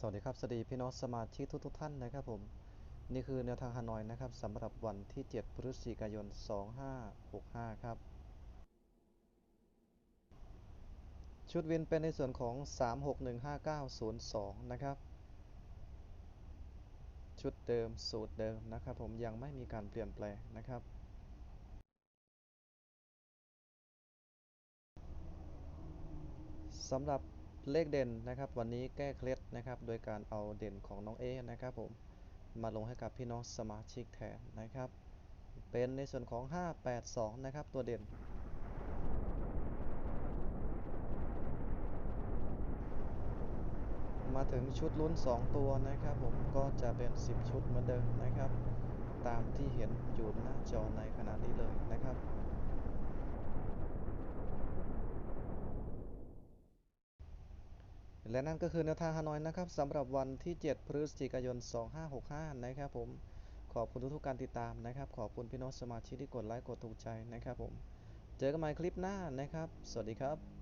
สวัสดีครับ สวัสดีพี่น้องสมาชิกทุกทุกๆท่านนะครับผม นี่คือแนวทางฮานอยนะครับสำหรับวันที่ 7 พฤศจิกายน 2565 ครับ ชุดวินเป็นในส่วนของ 3615902 นะครับ ชุดเดิมสูตรเดิมนะครับผมยังไม่มีการเปลี่ยนแปลงนะครับสำหรับ เลขเด่นนะครับ วันนี้แก้เคล็ดนะครับ โดยการเอาเด่นของน้องเอนะครับผมมาลงให้กับพี่น้องสมาชิกแทนนะครับ เป็นในส่วนของ 582 นะครับ ตัวเด่น มาถึงชุดลุ้น 2 ตัวนะครับ ผมก็จะเป็น 10 ชุดเหมือนเดิมนะครับ ตามที่เห็นอยู่หน้าจอในขณะนี้เลยนะครับ และนั่นก็คือแนวทางฮานอยนะครับสำหรับวันที่ 7 พฤศจิกายน 2565 นะครับผมขอบคุณทุกๆการติดตามนะครับ ขอบคุณพี่น้องสมาชิกที่กดไลค์กดถูกใจนะครับผม เจอกันใหม่คลิปหน้านะครับ สวัสดีครับ